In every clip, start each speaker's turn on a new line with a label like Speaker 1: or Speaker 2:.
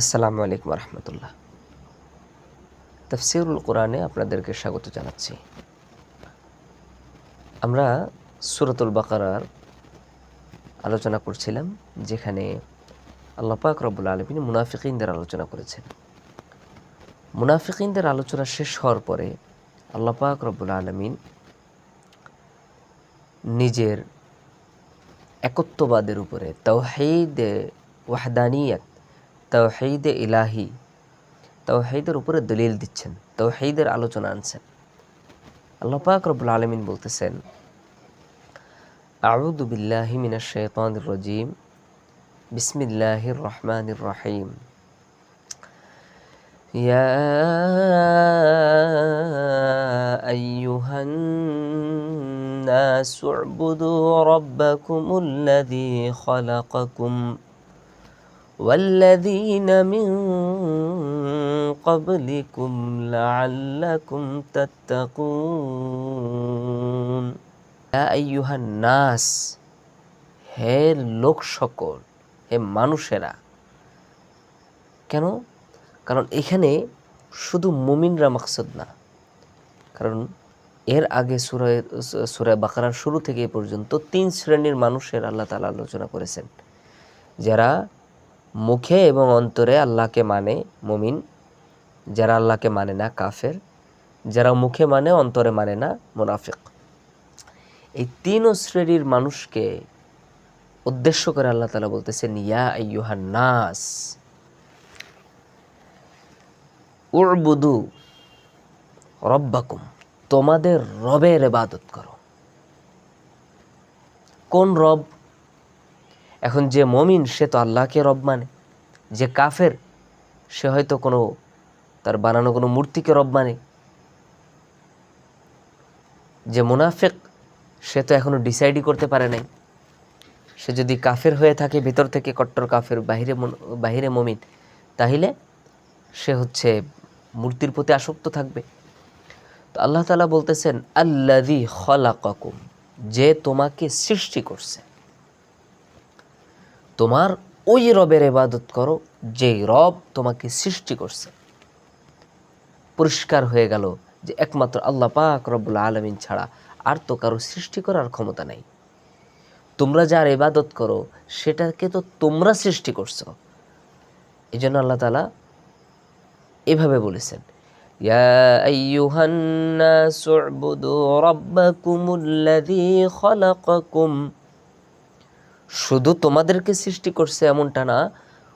Speaker 1: আসসালামু আলাইকুম রহমতুল্লাহ তফসিরুল কোরআনে আপনাদেরকে স্বাগত জানাচ্ছি। আমরা সুরতুল বাকারার আলোচনা করছিলাম, যেখানে আল্লাহ পাক রব্বুল আলমিন মুনাফিকিনদের আলোচনা করেছেন। মুনাফিকিনদের আলোচনা শেষ হওয়ার পরে আল্লাহ পাক রব্বুল আলমিন নিজের একত্ববাদের উপরে তৌহিদে ওয়াহদানিয়াত তৌহিদে ইলাহি তৌহিদের উপরে দলিল দিচ্ছেন তৌহিদের আলোচনা আনছেন আল্লাহ পাক রব্বুল আলমিন বলতেছেন আউদু বিল্লাহি মিনাশ শাইতানির রাজিম বিসমিল্লাহির রহমানির রহিম يا أيها الناس اعبدوا ربكم الذي خلقكم والذين من قبلكم لعلكم تتقون يا أيها الناس হে লোক সকল হে মানুষেরা কেন কারণ এখানে শুধু মুমিনরা মাকসুদ না কারণ এর আগে সুরায় সুরায় বাকারার শুরু থেকে এ পর্যন্ত তিন শ্রেণীর মানুষের আল্লাহ তালা আলোচনা করেছেন যারা মুখে এবং অন্তরে আল্লাহকে মানে মুমিন। যারা আল্লাহকে মানে না কাফের, যারা মুখে মানে অন্তরে মানে না মুনাফিক। এই তিন শ্রেণির মানুষকে উদ্দেশ্য করে আল্লাহ তালা বলতেছেন, ইয়া আইয়ুহান নাস উড়বুদু রব্বাকুম, তোমাদের রবের এবাদত করো। কোন রব? এখন যে মমিন, সে তো আল্লাহকে রব মানে। যে কাফের, সে হয়তো কোনো, তার বানানো কোনো মূর্তিকে রব মানে। যে মুনাফেক, সে তো এখনও ডিসাইডই করতে পারে নাই। সে যদি কাফের হয়ে থাকে, ভিতর থেকে কট্টর কাফের, বাহিরে বাহিরে মমিন, তাহলে সে হচ্ছে মূর্তির প্রতি আসক্ত থাকবে। তো আল্লাহ তালা বলতেছেন আল্লাদি খলাকুম যে তোমাকে সৃষ্টি করছে। তোমার ওই রবের এবাদত করো যে রব তোমাকে সৃষ্টি করছে পরিষ্কার হয়ে গেল যে একমাত্র আল্লাহ পাক রব্বুল আলমিন ছাড়া আর তো কারো সৃষ্টি করার ক্ষমতা নাই তোমরা যার এবাদত করো সেটাকে তো তোমরা সৃষ্টি করছো এই জন্য আল্লাহ তালা এভাবে বলেছেন يا أيها الناس اعبدوا ربكم الذي خلقكم শুধু তোমাদেরকে সৃষ্টি করছে এমনটা না।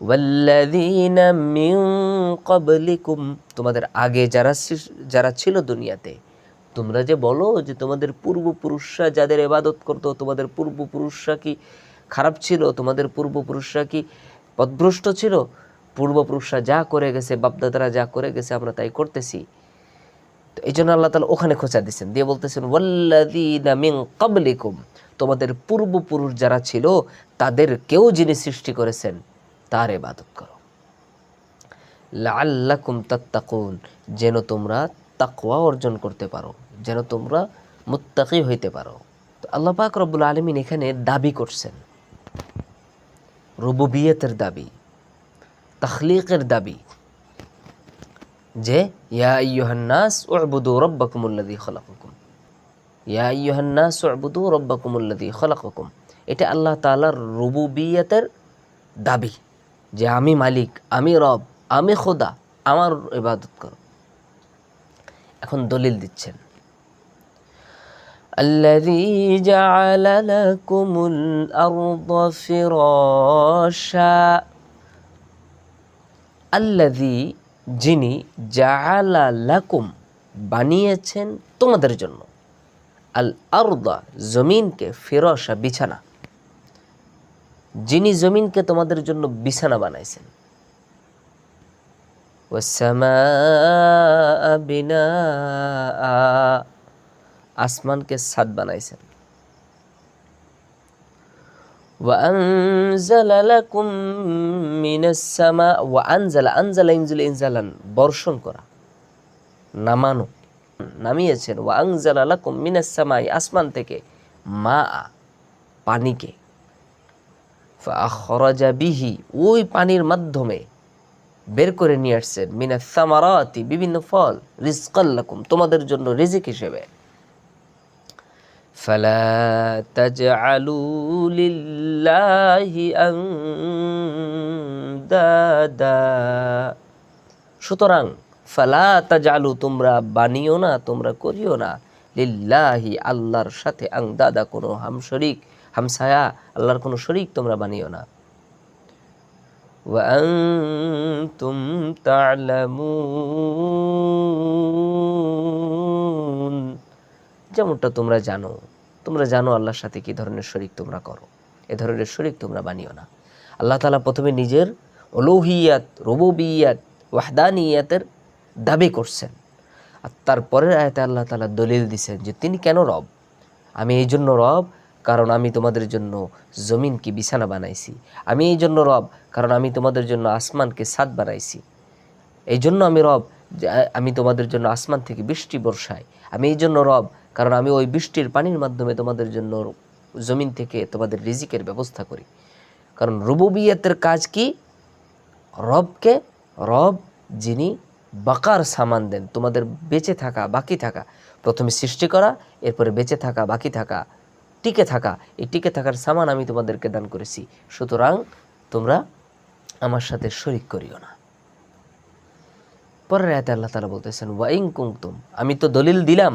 Speaker 1: ওয়াল্লাযীনা তোমাদের আগে যারা যারা ছিল দুনিয়াতে, তোমরা যে বলো যে তোমাদের পূর্বপুরুষরা যাদের ইবাদত করতো, তোমাদের পূর্বপুরুষরা কি খারাপ ছিল, তোমাদের পূর্বপুরুষরা কি পদভ্রষ্ট ছিল? পূর্বপুরুষরা যা করে গেছে, বাপদাদারা যা করে গেছে, আমরা তাই করতেছি। তো এই জন্য আল্লাহ তালা ওখানে খোঁচা দিচ্ছেন দিয়ে বলতেছেন ওয়াল্লাদিনা মিন কাবলিকুম তোমাদের পূর্বপুরুষ যারা ছিল, তাদের কেউ যিনি সৃষ্টি করেছেন, তার এবাদত করো। লাল্লাকুম তাত্তাকুন, যেন তোমরা তাকওয়া অর্জন করতে পারো, যেন তোমরা মুত্তাকি হইতে পারো। তো আল্লাহ পাক রব্বুল আলমিন এখানে দাবি করছেন। রুবুবিয়তের দাবি, তখলিকের দাবি, যে, ইয়া ইয়ুহান্নাস উবুদু রব্বাকুমুল্লাদি খলাকুম ইয়া ইয়ুহান্নাস উবুদু রব্বাকুমুল্লাদি খলাকুম এটা আল্লাহ তালার রুবুবিয়তের দাবি যে আমি মালিক আমি রব আমি খোদা আমার ইবাদত করো এখন দলিল দিচ্ছেন الذي جعل لكم الأرض فراشا আল্লাদি যিনি জাহালা লাকুম বানিয়েছেন তোমাদের জন্য আল আরদা জমিনকে ফেরসা বিছানা। যিনি জমিনকে তোমাদের জন্য বিছানা বানাইছেন। বিনা আসমানকে সাদ বানাইছেন। বর্ষণ করা, নামানো। নামিয়েছেন ওয়াংজাল আলাকুম মিনাস সামাই আসমান থেকে মা পানিকে ফাখরাজা বিহি ওই পানির মাধ্যমে বের করে নিয়ে আসছেন মিনা সামারাতি বিভিন্ন ফল রিজকাল্লাকুম তোমাদের জন্য রিজিক হিসেবে فلا تجعلوا لله أندادا সুতরাং ফালা তাজালু তোমরা বানিও না তোমরা করিও না লিল্লাহি আল্লাহর সাথে আংদাদা কোনো হামশরিক হামসায়া আল্লাহর কোনো শরিক তোমরা বানিও না وأنتم تعلمون যেমনটা তোমরা জানো তোমরা জানো আল্লাহর সাথে কি ধরনের শরিক তোমরা করো এ ধরনের শরিক তোমরা বানিও না আল্লাহ তালা প্রথমে নিজের অলৌহিয়াত রববিয়াত ওয়াহদানিয়াতের দাবি করছেন। আর তারপরের আয়তে আল্লাহ তালা দলিল দিছেন যে তিনি কেন রব? আমি এই জন্য রব, কারণ আমি তোমাদের জন্য জমিনকে বিছানা বানাইছি। আমি এই জন্য রব, কারণ আমি তোমাদের জন্য আসমানকে সাদ বানাইছি। এই জন্য আমি রব আমি তোমাদের জন্য আসমান থেকে বৃষ্টি বর্ষাই আমি এই জন্য রব, কারণ আমি ওই বৃষ্টির পানির মাধ্যমে তোমাদের জন্য জমিন থেকে তোমাদের রিজিকের ব্যবস্থা করি। কারণ রুবুবিয়তের কাজ কি? রবকে, রব যিনি বাকার সামান দেন, তোমাদের বেঁচে থাকা, বাকি থাকা। প্রথমে সৃষ্টি করা, এরপরে বেঁচে থাকা, বাকি থাকা, টিকে থাকা। এই টিকে থাকার সামান আমি তোমাদেরকে দান করেছি। সুতরাং তোমরা আমার সাথে শরিক করিও না। পরের আয়াতে আল্লাহ তালা বলতেছেন ওয়াইং কুমতুম আমি তো দলিল দিলাম।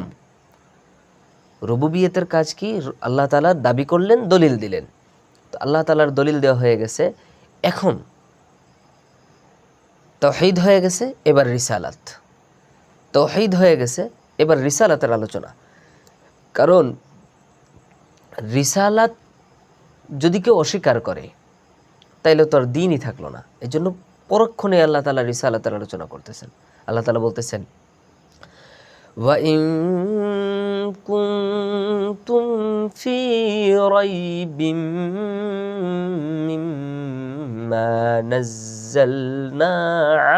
Speaker 1: রবুবিয়তের কাজ কি? আল্লাহ তালা দাবি করলেন, দলিল দিলেন। তো আল্লাহ তালার দলিল দেওয়া হয়ে গেছে, এখন তহিদ হয়ে গেছে এবার রিসালাত তহিদ হয়ে গেছে এবার রিসালাতের আলোচনা কারণ রিসালাত যদি কেউ অস্বীকার করে তাইলে তো আর দিনই থাকলো না এই জন্য পরক্ষণে আল্লাহ তালা রিসালাতের আলোচনা করতেছেন আল্লাহ তালা বলতেছেন وإن كنتم في ريب مما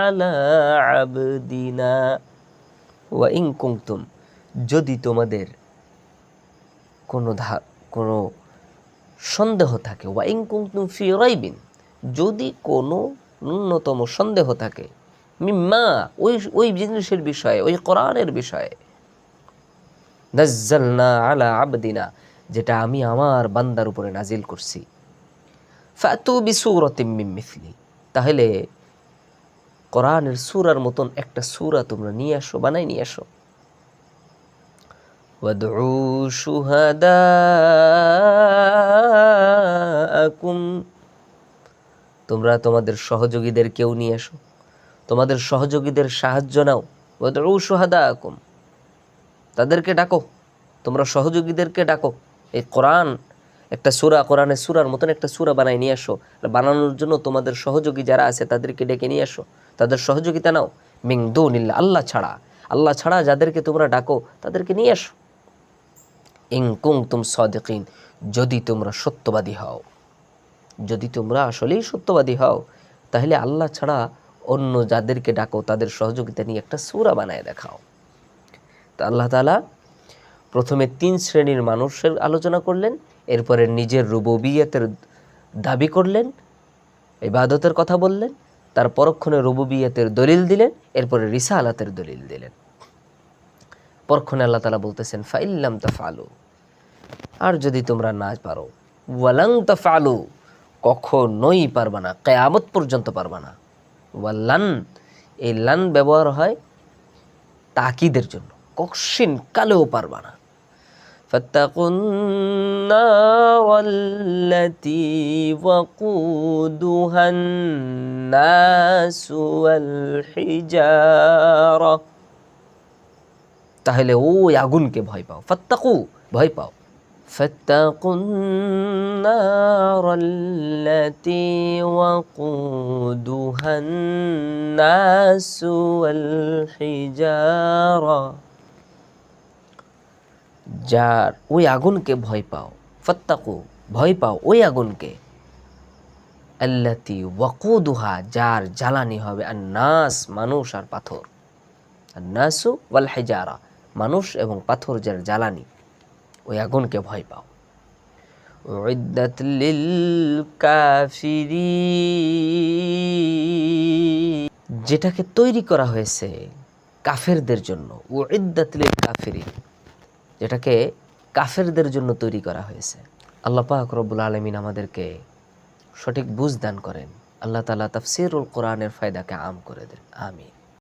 Speaker 1: আলা ওয়া ইং কুংতুম যদি তোমাদের কোনো ধা, কোনো সন্দেহ থাকে ওয়া ইং কুংতুম ফি রাইবিন যদি কোনো ন্যূনতম সন্দেহ থাকে মিম্মা ওই ওই জিনিসের বিষয়ে, ওই কোরআনের বিষয়ে নাজ্জালনা আলা আবদিনা যেটা আমি আমার বান্দার উপরে নাজিল করছি। ফাতু বিসুরতিম মিম মিসলি তাহলে কোরআনের সূরার মতন একটা সূরা তোমরা নিয়ে আসো বানাই নিয়ে আসো وادعوا شهداءكم তোমরা তোমাদের সহযোগীদের কেউ নিয়ে এসো তোমাদের সহযোগীদের সাহায্য নাও ওয়াদউ শুহাদাকুম তাদেরকে ডাকো তোমরা সহযোগীদেরকে ডাকো এই কোরআন একটা সূরা, কোরআনের সুরার মতন একটা সুরা বানাই নিয়ে আসো। বানানোর জন্য তোমাদের সহযোগী যারা আছে, তাদেরকে ডেকে নিয়ে আসো। তাদের সহযোগিতা নাও। মিং দুনিল্লা আল্লাহ ছাড়া। আল্লাহ ছাড়া যাদেরকে তোমরা ডাকো, তাদেরকে নিয়ে আসো। ইং কুং তুম সদিকিন, যদি তোমরা সত্যবাদী হও। যদি তোমরা আসলেই সত্যবাদী হও, তাহলে আল্লাহ ছাড়া অন্য যাদেরকে ডাকো, তাদের সহযোগিতা নিয়ে একটা সুরা বানায় দেখাও। তা আল্লাহ তালা প্রথমে তিন শ্রেণির মানুষের আলোচনা করলেন। এরপরে নিজের রুববিয়তের দাবি করলেন, ইবাদতের কথা বললেন, তার পরক্ষণে রুববিয়তের দলিল দিলেন, এরপরে রিসালাতের দলিল দিলেন। পরক্ষণে আল্লাহ তালা বলতেছেন, ফাইল্লাম তাফালু আর যদি তোমরা না পারো, ওয়ালাং তাফালু কখনোই পারবা না, কেয়ামত পর্যন্ত পারবা না। ওয়াল্লান, এই লান ব্যবহার হয় তাকিদের জন্য কক্ষিন কালেও পারবা না। فاتقوا النار التي وقودها الناس والحجاره তাহলে ওই আগুনকে ভয় পাও ফাত্তাকু ভয় পাও فاتقوا النار التي وقودها الناس والحجارة যার ওই আগুনকে ভয় পাও, ফাত্তাকু, ভয় পাও ওই আগুনকে। আল্লাতি ওয়াকুদুহা, যার জ্বালানি হবে আর নাস মানুষ আর পাথর। আর নাসু ওয়াল হেজারা, মানুষ এবং পাথর যার জ্বালানি, ওই আগুনকে ভয় পাও। উইদ্দাত লিল কাফিরিন। যেটাকে তৈরি করা হয়েছে কাফেরদের জন্য ও ইদ্দাতলিল কাফেরি যেটাকে কাফেরদের জন্য তৈরি করা হয়েছে। আল্লাহ পাক রব্বুল আলমিন আমাদেরকে সঠিক বুঝ দান করেন। আল্লাহ তালা তাফসিরুল কোরআনের ফায়দাকে আম করে দেন। আমিন।